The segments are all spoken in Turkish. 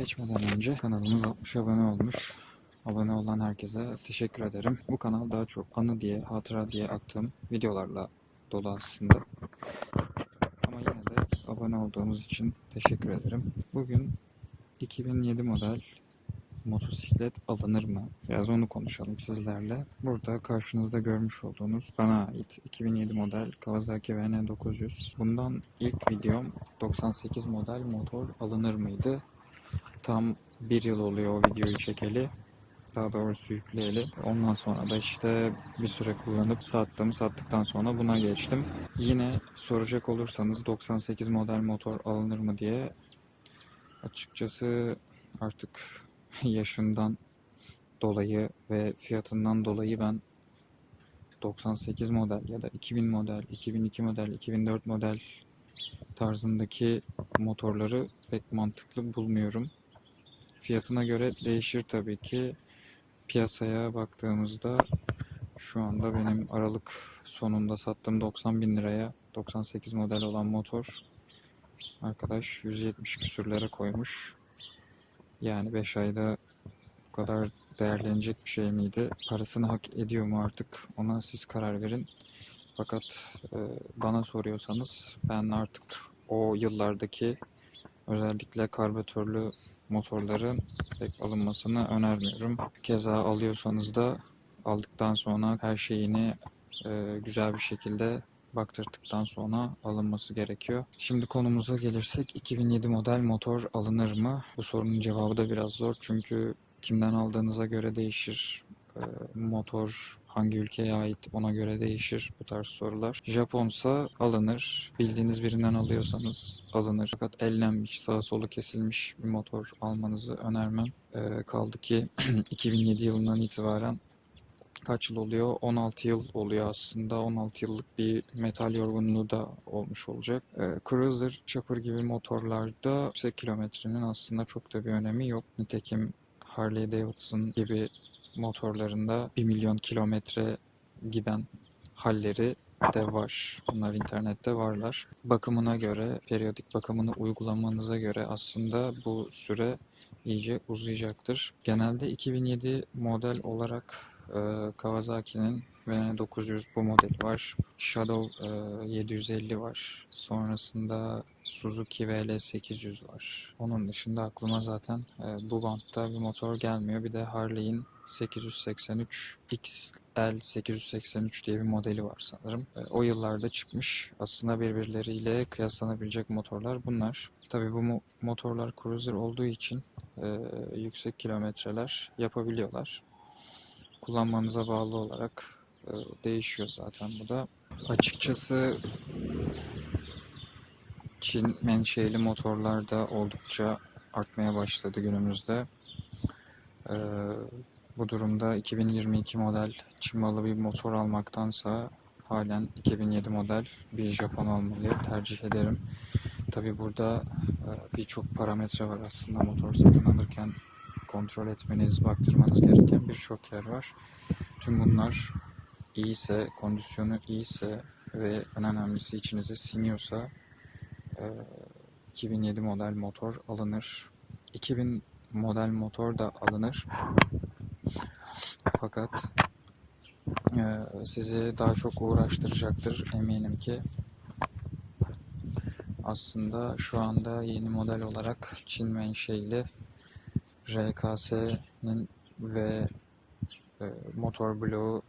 geçmeden önce kanalımız 60 abone olmuş. Abone olan herkese teşekkür ederim. Bu kanal daha çok anı diye, hatıra diye attığım videolarla dolu aslında. Ama yine de abone olduğunuz için teşekkür ederim. Bugün 2007 model motosiklet alınır mı? Biraz onu konuşalım sizlerle. Burada karşınızda görmüş olduğunuz bana ait 2007 model Kawasaki VN900. Bundan ilk videom 98 model motor alınır mıydı? Tam bir yıl oluyor o videoyu çekeli. Daha doğrusu yükleyeli. Ondan sonra da işte bir süre kullanıp sattım. Sattıktan sonra buna geçtim. Yine soracak olursanız 98 model motor alınır mı diye açıkçası artık yaşından dolayı ve fiyatından dolayı ben 98 model ya da 2000 model, 2002 model, 2004 model tarzındaki motorları pek mantıklı bulmuyorum. Fiyatına göre değişir tabii ki. Piyasaya baktığımızda şu anda benim Aralık sonunda sattığım 90 bin liraya 98 model olan motor arkadaş 170 küsürlere koymuş. Yani 5 ayda bu kadar değerlenecek bir şey miydi? Parasını hak ediyor mu artık? Ona siz karar verin. Fakat e, bana soruyorsanız ben artık o yıllardaki özellikle karbüratörlü motorların pek alınmasını önermiyorum. Keza alıyorsanız da aldıktan sonra her şeyini e, güzel bir şekilde baktırdıktan sonra alınması gerekiyor. Şimdi konumuza gelirsek 2007 model motor alınır mı? Bu sorunun cevabı da biraz zor çünkü kimden aldığınıza göre değişir. E, motor hangi ülkeye ait ona göre değişir bu tarz sorular. Japonsa alınır. Bildiğiniz birinden alıyorsanız alınır. Fakat ellenmiş, sağa solu kesilmiş bir motor almanızı önermem. E, kaldı ki 2007 yılından itibaren kaç yıl oluyor? 16 yıl oluyor aslında. 16 yıllık bir metal yorgunluğu da olmuş olacak. E, Cruiser, Chopper gibi motorlarda yüksek kilometrenin aslında çok da bir önemi yok. Nitekim Harley Davidson gibi motorlarında 1 milyon kilometre giden halleri de var. Bunlar internette varlar. Bakımına göre, periyodik bakımını uygulamanıza göre aslında bu süre iyice uzayacaktır. Genelde 2007 model olarak e, Kawasaki'nin VN900 bu modeli var. Shadow e, 750 var. Sonrasında Suzuki VL800 var. Onun dışında aklıma zaten e, bu bantta bir motor gelmiyor. Bir de Harley'in 883 XL 883 diye bir modeli var sanırım. E, o yıllarda çıkmış. Aslında birbirleriyle kıyaslanabilecek motorlar bunlar. Tabii bu mo- motorlar cruiser olduğu için e, yüksek kilometreler yapabiliyorlar. Kullanmanıza bağlı olarak değişiyor zaten bu da. Açıkçası Çin menşeli motorlar da oldukça artmaya başladı günümüzde. Ee, bu durumda 2022 model Çin malı bir motor almaktansa halen 2007 model bir Japon almayı tercih ederim. Tabi burada e, birçok parametre var aslında motor satın alırken kontrol etmeniz, baktırmanız gereken birçok yer var. Tüm bunlar iyiyse, kondisyonu iyiyse ve en önemlisi içinize siniyorsa e, 2007 model motor alınır. 2000 model motor da alınır. Fakat e, sizi daha çok uğraştıracaktır eminim ki. Aslında şu anda yeni model olarak Çin menşeli RKS'nin ve e, motor bloğu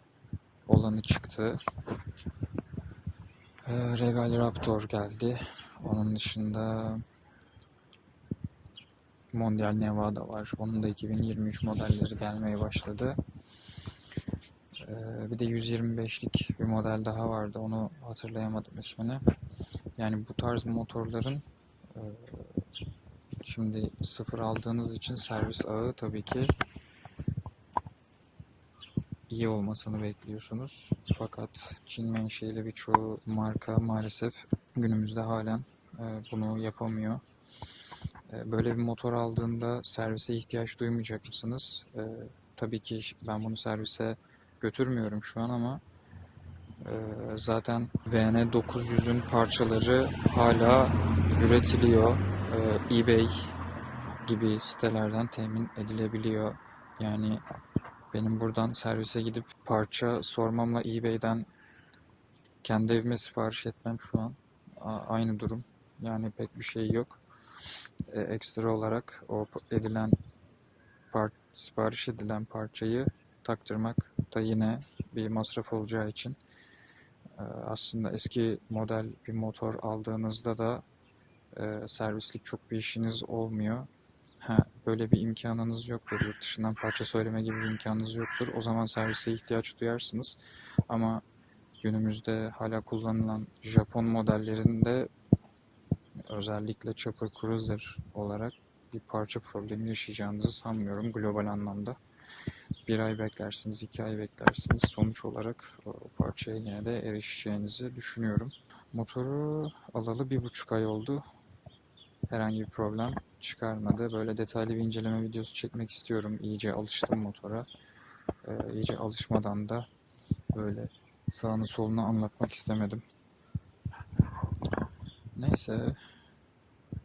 olanı çıktı. E, Regal Raptor geldi. Onun dışında Mondial Nevada var. Onun da 2023 modelleri gelmeye başladı. Ee, bir de 125'lik bir model daha vardı. Onu hatırlayamadım ismini. Yani bu tarz motorların e, şimdi sıfır aldığınız için servis ağı tabii ki iyi olmasını bekliyorsunuz. Fakat Çin menşeli birçoğu marka maalesef günümüzde halen e, bunu yapamıyor. E, Böyle bir motor aldığında servise ihtiyaç duymayacak mısınız? E, tabii ki ben bunu servise götürmüyorum şu an ama zaten VN900'ün parçaları hala üretiliyor. EBay gibi sitelerden temin edilebiliyor. Yani benim buradan servise gidip parça sormamla eBay'den kendi evime sipariş etmem şu an aynı durum. Yani pek bir şey yok. E, ekstra olarak o edilen par sipariş edilen parçayı taktırmak da yine bir masraf olacağı için e, aslında eski model bir motor aldığınızda da e, servislik çok bir işiniz olmuyor. Ha, böyle bir imkanınız yoktur. Yurt dışından parça söyleme gibi bir imkanınız yoktur. O zaman servise ihtiyaç duyarsınız. Ama günümüzde hala kullanılan Japon modellerinde özellikle Chopper Cruiser olarak bir parça problemi yaşayacağınızı sanmıyorum global anlamda. Bir ay beklersiniz, iki ay beklersiniz. Sonuç olarak o parçaya yine de erişeceğinizi düşünüyorum. Motoru alalı bir buçuk ay oldu. Herhangi bir problem çıkarmadı. Böyle detaylı bir inceleme videosu çekmek istiyorum. İyice alıştım motora. Ee, iyice alışmadan da böyle sağını solunu anlatmak istemedim. Neyse,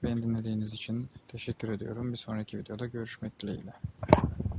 beni dinlediğiniz için teşekkür ediyorum. Bir sonraki videoda görüşmek dileğiyle.